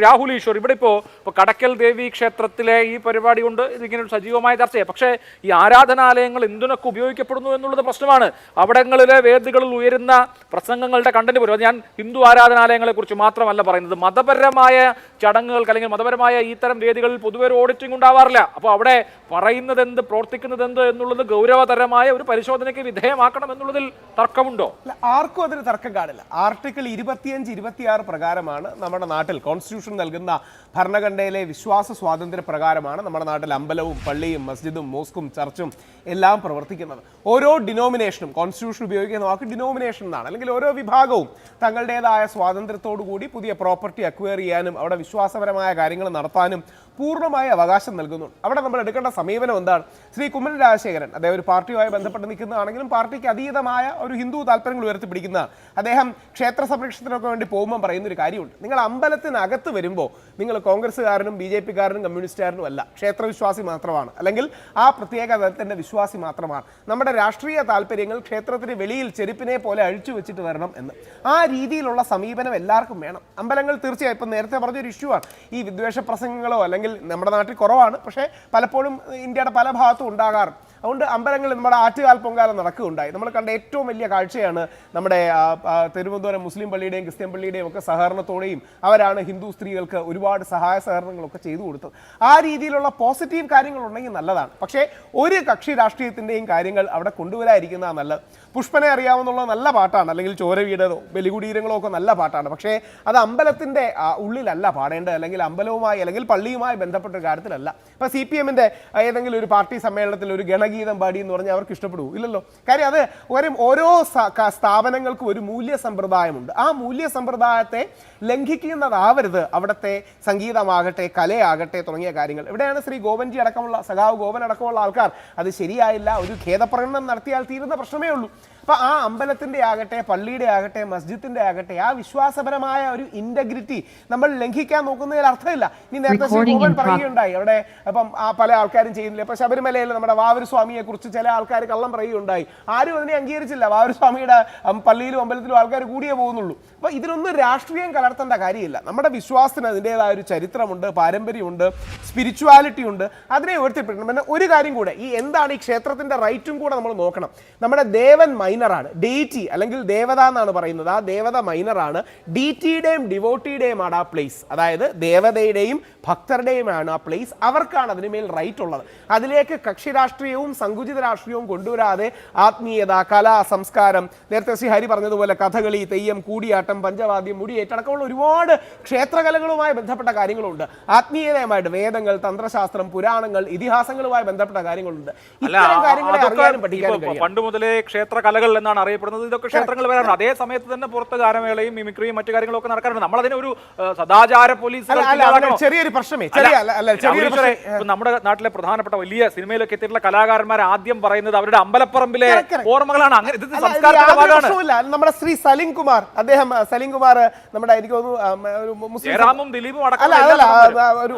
രാഹുൽ ഈശ്വർ. ഇവിടെ ഇപ്പോൾ ഇപ്പോൾ കടക്കൽ ദേവി ക്ഷേത്രത്തിലെ ഈ പരിപാടി കൊണ്ട് ഇതിങ്ങനെ ഒരു സജീവമായ ചർച്ചയാണ് പക്ഷേ ഈ ആരാധനാലയങ്ങൾ എന്തിനൊക്കെ ഉപയോഗിക്കപ്പെടുന്നു എന്നുള്ളത് പ്രശ്നമാണ്. അവിടങ്ങളിലെ വേദികളിൽ ഉയരുന്ന പ്രസംഗങ്ങളുടെ കണ്ടന്റ് പോലും. ഞാൻ ഹിന്ദു ആരാധനാലയങ്ങളെ കുറിച്ച് മാത്രമല്ല പറയുന്നത്. മതപരമായ ചടങ്ങുകൾക്ക് അല്ലെങ്കിൽ മതപരമായ ഇത്തരം വേദികളിൽ പൊതുവെ ഒരു ഓഡിറ്റിംഗ് ഉണ്ടാവാറില്ല. അപ്പോൾ അവിടെ പറയുന്നത് എന്ത് പ്രവർത്തിക്കുന്നത് എന്ത് എന്നുള്ളത് ഗൗരവതരമായ ഒരു പരിശോധനയ്ക്ക് വിധേയമാക്കണം എന്നുള്ളതിൽ തർക്കമുണ്ടോ? ആർക്കും അതിന് തർക്കം കാണില്ല. ആർട്ടിക്കിൾ ഇരുപത്തിയഞ്ച് ഇരുപത്തിയാറ് പ്രകാരമാണ് നമ്മുടെ നാട്ടിൽ കോൺസ്റ്റിറ്റ്യൂഷൻ നൽകുന്ന ഭരണഘടനയിലെ വിശ്വാസ സ്വാതന്ത്ര്യ പ്രകാരമാണ് നമ്മുടെ നാട്ടിൽ അമ്പലവും പള്ളിയും മസ്ജിദും മോസ്കും ചർച്ചും എല്ലാം പ്രവർത്തിക്കുന്നത്. ഓരോ ഡിനോമിനേഷനും കോൺസ്റ്റിറ്റ്യൂഷൻ ഉപയോഗിക്കുന്ന വാക്ക് ഡിനോമിനേഷൻ എന്നാണ്. അല്ലെങ്കിൽ ഓരോ വിഭാഗവും തങ്ങളുടേതായ സ്വാതന്ത്ര്യത്തോടു കൂടി പുതിയ പ്രോപ്പർട്ടി അക്വയർ ചെയ്യാനും അവിടെ വിശ്വാസപരമായ കാര്യങ്ങൾ നടത്താനും പൂർണമായ അവകാശം നൽകുന്നുണ്ട്. അവിടെ നമ്മൾ എടുക്കേണ്ട സമീപനം എന്താണ്? ശ്രീ കുമ്മൻ രാജശേഖരൻ അദ്ദേഹം ഒരു പാർട്ടിയുമായി ബന്ധപ്പെട്ട് നിൽക്കുന്നതാണെങ്കിലും പാർട്ടിക്ക് അതീതമായ ഒരു ഹിന്ദു താല്പര്യങ്ങൾ ഉയർത്തിപ്പിടിക്കുന്നതാണ് അദ്ദേഹം ക്ഷേത്ര സംരക്ഷണത്തിനൊക്കെ വേണ്ടി പോകുമ്പോൾ പറയുന്ന ഒരു കാര്യമുണ്ട്. നിങ്ങൾ അമ്പലത്തിനകത്ത് വരുമ്പോൾ നിങ്ങൾ കോൺഗ്രസ്സുകാരനും ബി ജെ പിക്കാരനും കമ്മ്യൂണിസ്റ്റുകാരനും അല്ല. ക്ഷേത്രവിശ്വാസി മാത്രമാണ്. അല്ലെങ്കിൽ ആ പ്രത്യേക തലത്തിന്റെ വിശ്വാസി മാത്രമാണ്. നമ്മുടെ രാഷ്ട്രീയ താല്പര്യങ്ങൾ ക്ഷേത്രത്തിന് വെളിയിൽ ചെരുപ്പിനെ പോലെ അഴിച്ചു വെച്ചിട്ട് വരണം എന്ന്. ആ രീതിയിലുള്ള സമീപനം എല്ലാവർക്കും വേണം. അമ്പലങ്ങൾ തീർച്ചയായും ഇപ്പം നേരത്തെ പറഞ്ഞൊരു ഇഷ്യൂ ആണ് ഈ വിദ്വേഷ പ്രസംഗങ്ങളോ അല്ലെങ്കിൽ നമ്മുടെ നാട്ടിൽ കുറവാണ്. പക്ഷേ പലപ്പോഴും ഇന്ത്യയുടെ പല ഭാഗത്തും ഉണ്ടാകാറുണ്ട്. അതുകൊണ്ട് അമ്പലങ്ങളിൽ നമ്മുടെ ആറ്റുകാൽ പൊങ്കാല നടക്കുകയുണ്ടായി. നമ്മൾ കണ്ട ഏറ്റവും വലിയ കാഴ്ചയാണ് നമ്മുടെ തിരുവനന്തപുരം മുസ്ലിം പള്ളിയുടെയും ക്രിസ്ത്യൻ പള്ളിയുടെയും ഒക്കെ സഹകരണത്തോടെയും അവരാണ് ഹിന്ദു സ്ത്രീകൾക്ക് ഒരുപാട് സഹായ സഹകരണങ്ങളൊക്കെ ചെയ്തു കൊടുത്തത്. ആ രീതിയിലുള്ള പോസിറ്റീവ് കാര്യങ്ങൾ ഉണ്ടെങ്കിൽ നല്ലതാണ്. പക്ഷേ ഒരു കക്ഷി രാഷ്ട്രീയത്തിന്റെയും കാര്യങ്ങൾ അവിടെ കൊണ്ടുവരാതിരിക്കുന്നതാണ് നല്ലത്. പുഷ്പനെ അറിയാവുന്നുള്ള നല്ല പാട്ടാണ്. അല്ലെങ്കിൽ ചോരവീടതോ ബലികുടീരങ്ങളോ ഒക്കെ നല്ല പാട്ടാണ്. പക്ഷേ അത് അമ്പലത്തിന്റെ ഉള്ളിലല്ല പാടേണ്ടത്. അല്ലെങ്കിൽ അമ്പലവുമായി അല്ലെങ്കിൽ പള്ളിയുമായി ബന്ധപ്പെട്ട കാര്യത്തിലല്ല. ഇപ്പം സി പി എമ്മിന്റെ ഏതെങ്കിലും ഒരു പാർട്ടി സമ്മേളനത്തിൽ ഒരു ഗണഗീതം പാടി എന്ന് പറഞ്ഞാൽ അവർക്ക് ഇഷ്ടപ്പെടൂ ഇല്ലല്ലോ. കാര്യം അത് ഒരു ഓരോ സ്ഥാപനങ്ങൾക്കും ഒരു മൂല്യ സമ്പ്രദായമുണ്ട്. ആ മൂല്യ സമ്പ്രദായത്തെ ലംഘിക്കുന്നതാവരുത്. അവിടുത്തെ സംഗീതമാകട്ടെ കലയാകട്ടെ തുടങ്ങിയ കാര്യങ്ങൾ. ഇവിടെയാണ് ശ്രീ ഗോവൻജി അടക്കമുള്ള സഖാവ് ഗോവൻ അടക്കമുള്ള ആൾക്കാർ. അത് ശരിയായില്ല. ഒരു ഖേദപ്രകടനം നടത്തിയാൽ തീരുന്ന പ്രശ്നമേ ഉള്ളൂ. അപ്പൊ ആ അമ്പലത്തിന്റെ ആകട്ടെ പള്ളിയുടെ ആകട്ടെ മസ്ജിദിന്റെ ആകട്ടെ ആ വിശ്വാസപരമായ ഒരു ഇന്റഗ്രിറ്റി നമ്മൾ ലംഘിക്കാൻ നോക്കുന്നതിൽ അർത്ഥമില്ല. ഇനി നേരത്തെ ശ്രീ Recording ഗോവൻ പറയുകയുണ്ടായി. അവിടെ അപ്പം ആ പല ആൾക്കാരും ചെയ്യുന്നില്ല? ഇപ്പൊ ശബരിമലയിൽ നമ്മുടെ വാവൂർ സ്വാമിയെ കുറിച്ച് ചില ആൾക്കാർ കള്ളം പറയുകയുണ്ടായി. ആരും അതിനെ അംഗീകരിച്ചില്ല. വാവൂർ സ്വാമിയുടെ പള്ളിയിലും അമ്പലത്തിലും ആൾക്കാർ കൂടിയേ പോകുന്നുള്ളൂ. അപ്പൊ ഇതിനൊന്നും രാഷ്ട്രീയം കലർത്തേണ്ട കാര്യമില്ല. നമ്മുടെ വിശ്വാസത്തിന് അതിന്റെതായ ഒരു ചരിത്രമുണ്ട് പാരമ്പര്യമുണ്ട് സ്പിരിച്വാലിറ്റി ഉണ്ട്. അതിനെ ഉയർത്തിപ്പിടണം. പിന്നെ ഒരു കാര്യം കൂടെ ഈ എന്താണ് ഈ ക്ഷേത്രത്തിന്റെ റൈറ്റും കൂടെ നമ്മൾ നോക്കണം. നമ്മുടെ ദേവൻ മൈനറാണ് ഡേറ്റി അല്ലെങ്കിൽ ദേവത എന്നാണ് പറയുന്നത്. ആ ദേവത മൈനറാണ് ഡിറ്റിയുടെയും ടിയുടെയും ഡിവോട്ടിയുടെയും ആണ് ആ പ്ലേസ് അതായത് ദേവതയുടെയും ഭക്തരുടെയും ആണ് ആ പ്ലേസ് അവർക്കാണ് അതിനുമേൽ റൈറ്റ് ഉള്ളത്. അതിലേക്ക് കക്ഷി രാഷ്ട്രീയവും സങ്കുചിത രാഷ്ട്രീയവും കൊണ്ടുവരാതെ ആത്മീയത കലാ സംസ്കാരം നേരത്തെ ശ്രീ ഹരി പറഞ്ഞതുപോലെ കഥകളി തെയ്യം കൂടിയാട്ടം പഞ്ചവാദ്യം മുടിയേറ്റടക്കമുള്ള ഒരുപാട് ക്ഷേത്രകലകളുമായി ബന്ധപ്പെട്ട കാര്യങ്ങളുണ്ട്. ആത്മീയതയുമായിട്ട് വേദങ്ങൾ തന്ത്രശാസ്ത്രം പുരാണങ്ങൾ ഇതിഹാസങ്ങളുമായി ബന്ധപ്പെട്ട കാര്യങ്ങളുണ്ട്. ഇത്തരം കാര്യങ്ങളെ അറിയാനും പഠിക്കാനും പണ്ട് മുതലേ ക്ഷേത്ര കലകൾ എന്നാണ് അറിയപ്പെടുന്നത്. ഇതൊക്കെ ക്ഷേത്രങ്ങൾ വരാറുണ്ട്. അതേ സമയത്ത് തന്നെ പുറത്ത് ഗാനമേളയും മിമിക്രിയും മറ്റു കാര്യങ്ങളൊക്കെ നടക്കാറുണ്ട്. നമ്മൾ അതിനെ ഒരു സദാചാര പോലീസ് ചെറിയൊരു പ്രശ്നമേ. നമ്മുടെ നാട്ടിലെ പ്രധാനപ്പെട്ട വലിയ സിനിമയിലൊക്കെ എത്തിയിട്ടുള്ള കലാകാരന്മാർ ആദ്യം പറയുന്നത് അവരുടെ അമ്പലപ്പറമ്പിലെ. ഓർമ്മകളാണ്. അങ്ങനെ ഇത് സംസ്കാരത്തിന്റെ ഭാഗമാണ്. നമ്മുടെ ശ്രീ സലിം കുമാർ അദ്ദേഹം സലിം കുമാർ നമ്മുടെ എനിക്ക് തോന്നുന്നു മുസ്ലിം ദിലീപും അല്ല ഒരു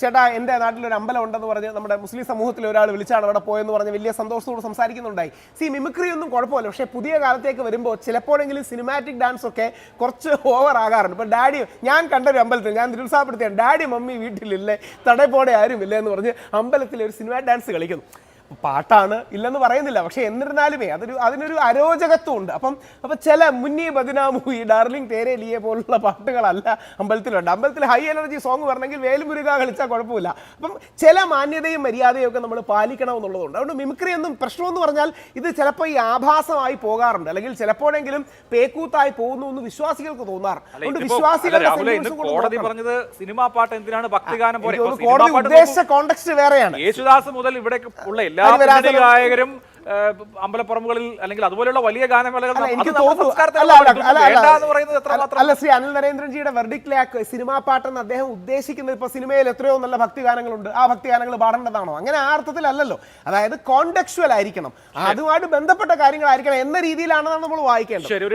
ചേട്ടാ എന്റെ നാട്ടിൽ ഒരു അമ്പലം ഉണ്ടെന്ന് പറഞ്ഞ് നമ്മുടെ മുസ്ലിം സമൂഹത്തിൽ ഒരാൾ വിളിച്ചാണ് അവിടെ പോയെന്ന് പറഞ്ഞ് വലിയ സന്തോഷത്തോട് സംസാരിക്കുന്നുണ്ടായി. സി മിമിക്രി ഒന്നും കുഴപ്പമില്ല പക്ഷേ പുതിയ കാലത്തേക്ക് വരുമ്പോൾ ചിലപ്പോഴെങ്കിലും സിനിമാറ്റിക് ഡാൻസ് ഒക്കെ കുറച്ച് ഓവർ ആകാറുണ്ട്. ഇപ്പം ഡാഡി ഞാൻ കണ്ടൊരു അമ്പലത്തിൽ ഞാൻ നിരുത്സാഹപ്പെടുത്തിയാണ് ഡാഡി മമ്മി വീട്ടിലില്ലേ ആരും ഇല്ല എന്ന് പറഞ്ഞ് അമ്പലത്തിൽ ഒരു സിനിമാ ഡാൻസ് കളിക്കുന്നു. പാട്ടാണ് ഇല്ലെന്ന് പറയുന്നില്ല. പക്ഷെ എന്നിരുന്നാലുമേ അതൊരു അതിനൊരു അരോചകത്വം ഉണ്ട് അപ്പം അപ്പൊ ചില മുന്നി ബദിനാമു ഈ ഡാർലിംഗ് തേരെ ലിയെ പോലുള്ള പാട്ടുകളല്ല അമ്പലത്തിലുണ്ട്. അമ്പലത്തിൽ ഹൈ എനർജി സോങ് വരണമെങ്കിൽ വേലുമുരുക കളിച്ചാൽ കുഴപ്പമില്ല. അപ്പം ചില മാന്യതയും മര്യാദയും ഒക്കെ നമ്മൾ പാലിക്കണം എന്നുള്ളതുകൊണ്ട് അതുകൊണ്ട് മിമിക്രി എന്നും പ്രശ്നമെന്ന് പറഞ്ഞാൽ ഇത് ചിലപ്പോൾ ഈ ആഭാസമായി പോകാറുണ്ട്. അല്ലെങ്കിൽ ചിലപ്പോഴെങ്കിലും പേക്കൂത്തായി പോകുന്നു എന്ന് വിശ്വാസികൾക്ക് തോന്നാറ്. അതുകൊണ്ട് വിശ്വാസികൾ വിശ്വാസികളുടെ കോടതി. പറഞ്ഞത് സിനിമാ പാട്ട് എന്തിനാണ് ഭക്തിഗാനം പോലെ? കോടതി ഉദ്ദേശിച്ച കോണ്ടക്സ്റ്റ് വേറെയാണ്. യേശുദാസ് മുതൽ ഇവിടെ ഉള്ള എല്ലാ ഗായകരും അമ്പലപ്പുറമുകളിൽ അല്ലെങ്കിൽ അതുപോലെയുള്ള വലിയ ഗാനമേളകൾ അല്ല, ശ്രീ അനിൽ നരേന്ദ്രൻജിയുടെ വെർഡിക്ലാക്ക് സിനിമാ പാട്ടെന്ന് അദ്ദേഹം ഉദ്ദേശിക്കുന്നത് ഇപ്പൊ സിനിമയിൽ എത്രയോ നല്ല ഭക്തി ഗാനങ്ങളുണ്ട്. ആ ഭക്തി ഗാനങ്ങൾ പാടേണ്ടതാണോ? അങ്ങനെ ആ അർത്ഥത്തിലല്ലല്ലോ. അതായത് കോണ്ടക്ച്വൽ ആയിരിക്കണം. അതുമായിട്ട് ബന്ധപ്പെട്ട കാര്യങ്ങളായിരിക്കണം എന്ന രീതിയിലാണ് നമ്മൾ വായിക്കേണ്ടത്.